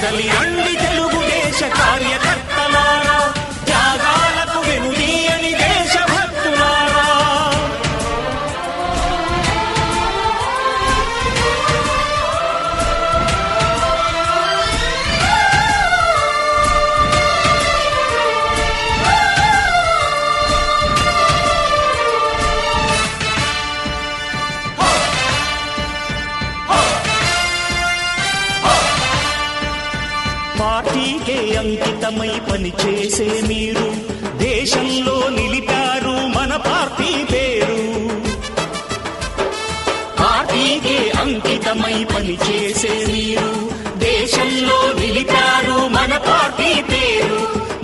కదలి రండి పార్టీకే అంకితమై పనిచేసే మీరు దేశంలో నిలిపారు మన పార్టీ పేరు. పార్టీకే అంకితమై పనిచేసే మీరు దేశంలో నిలిపారు మన పార్టీ పేరు.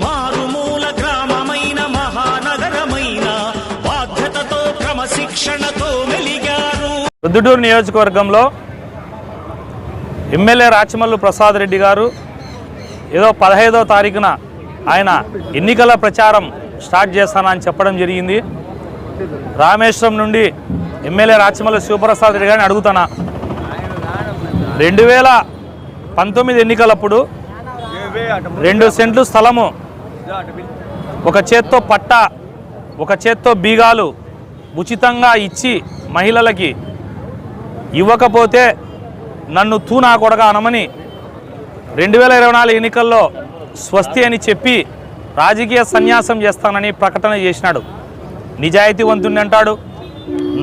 మారుమూల గ్రామమైన మహానగరమైన బాధ్యతతో క్రమశిక్షణతో మెలిగారు. రుద్దుటూరు నియోజకవర్గంలో ఎమ్మెల్యే రాచమల్లు ప్రసాద్ రెడ్డి గారు ఏదో పదహైదో తారీఖున ఆయన ఎన్నికల ప్రచారం స్టార్ట్ చేస్తానని చెప్పడం జరిగింది. రామేశ్వరం నుండి ఎమ్మెల్యే రాచమల్లి శివప్రసాద్ రెడ్డి గారిని అడుగుతానా? రెండు వేల పంతొమ్మిది ఎన్నికలప్పుడు రెండు సెంట్లు స్థలము ఒక చేత్తో పట్ట ఒక చేత్తో బీగాలు ఉచితంగా ఇచ్చి మహిళలకి ఇవ్వకపోతే నన్ను తూనా కొడగా అనమని రెండు వేల ఇరవై నాలుగు ఎన్నికల్లో స్వస్తి అని చెప్పి రాజకీయ సన్యాసం చేస్తానని ప్రకటన చేసినాడు. నిజాయితీవంతుని అంటాడు.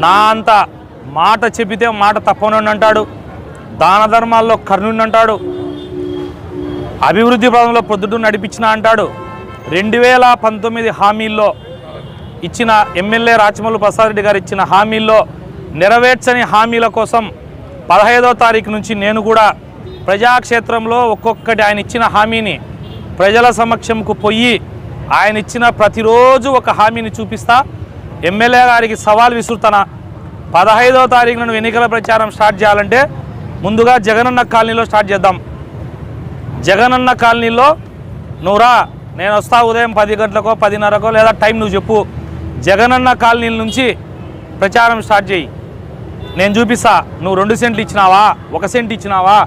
నా అంత మాట చెబితే మాట తప్పనుండి అంటాడు. దాన ధర్మాల్లో కర్ణుని అంటాడు. అభివృద్ధి పదంలో పొద్దుడు నడిపించిన అంటాడు. రెండు వేల పంతొమ్మిది హామీల్లో ఇచ్చిన ఎమ్మెల్యే రాచమల్లు ప్రసాద్ రెడ్డి గారు ఇచ్చిన హామీల్లో నెరవేర్చని హామీల కోసం పదహైదో తారీఖు నుంచి నేను కూడా ప్రజాక్షేత్రంలో ఒక్కొక్కటి ఆయన ఇచ్చిన హామీని ప్రజల సమక్షంకు పోయి ఆయన ఇచ్చిన ప్రతిరోజు ఒక హామీని చూపిస్తా. ఎమ్మెల్యే గారికి సవాల్ విసురుతానా. పదహైదవ తారీఖు నుండి ఎన్నికల ప్రచారం స్టార్ట్ చేయాలంటే ముందుగా జగనన్న కాలనీలో స్టార్ట్ చేద్దాం. జగనన్న కాలనీలో నువ్వురా నేను వస్తా ఉదయం పది గంటలకో పదిన్నరకో లేదా టైం నువ్వు చెప్పు. జగనన్న కాలనీల నుంచి ప్రచారం స్టార్ట్ చేయి. నేను చూపిస్తా. నువ్వు రెండు సెంట్లు ఇచ్చినావా? ఒక సెంట్ ఇచ్చినావా?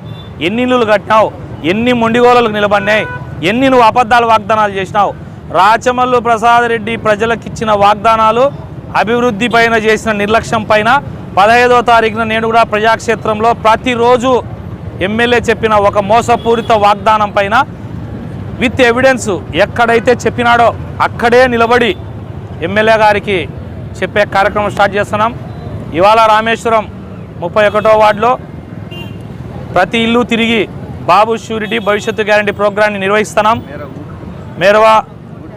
ఎన్ని ఇల్లులు కట్టినావు? ఎన్ని మొండిగోళలకు నిలబడినాయి? ఎన్ని నువ్వు అబద్ధాలు వాగ్దానాలు చేసినావు? రాచమల్లు ప్రసాద్ రెడ్డి ప్రజలకు ఇచ్చిన వాగ్దానాలు అభివృద్ధి పైన చేసిన నిర్లక్ష్యం పైన పదహైదో తారీఖున నేను కూడా ప్రజాక్షేత్రంలో ప్రతిరోజు ఎమ్మెల్యే చెప్పిన ఒక మోసపూరిత వాగ్దానం పైన విత్ ఎవిడెన్స్ ఎక్కడైతే చెప్పినాడో అక్కడే నిలబడి ఎమ్మెల్యే గారికి చెప్పే కార్యక్రమం స్టార్ట్ చేస్తున్నాం. ఇవాళ రామేశ్వరం ముప్పై ఒకటో వార్డులో ప్రతి ఇల్లు తిరిగి బాబు షూరిటీ భవిష్యత్తు గ్యారంటీ ప్రోగ్రాన్ని నిర్వహిస్తున్నాం. మేరవా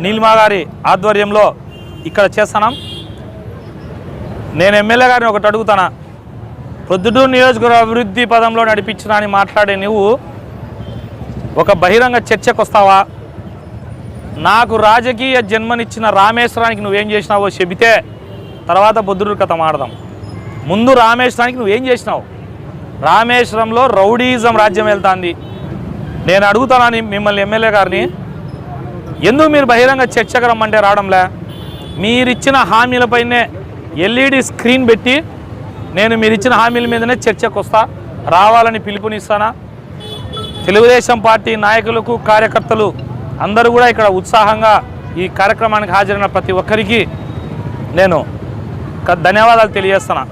నీలిమా గారి ఆధ్వర్యంలో ఇక్కడ చేస్తున్నాం. నేను ఎమ్మెల్యే గారిని ఒకటి అడుగుతానా? ప్రొద్దుటూరు నియోజకవర్గ అభివృద్ధి పదంలో నడిపించిన అని మాట్లాడే నువ్వు ఒక బహిరంగ చర్చకు వస్తావా? నాకు రాజకీయ జన్మనిచ్చిన రామేశ్వరానికి నువ్వేం చేసినావో చెబితే తర్వాత బొద్దురు కథ మాడదాం. ముందు రామేశ్వరానికి నువ్వేం చేసినావు? రామేశ్వరంలో రౌడీజం రాజ్యం వెళ్తాంది. నేను అడుగుతానని మిమ్మల్ని ఎమ్మెల్యే గారిని ఎందుకు మీరు బహిరంగ చర్చకు రమ్మంటే రావడంలే? మీరిచ్చిన హామీలపైనే ఎల్ఈడి స్క్రీన్ పెట్టి నేను మీరిచ్చిన హామీల మీదనే చర్చకు వస్తా రావాలని పిలుపునిస్తానా? తెలుగుదేశం పార్టీ నాయకులకు కార్యకర్తలు అందరూ కూడా ఇక్కడ ఉత్సాహంగా ఈ కార్యక్రమానికి హాజరైన ప్రతి ఒక్కరికి నేను ధన్యవాదాలు తెలియజేస్తున్నా.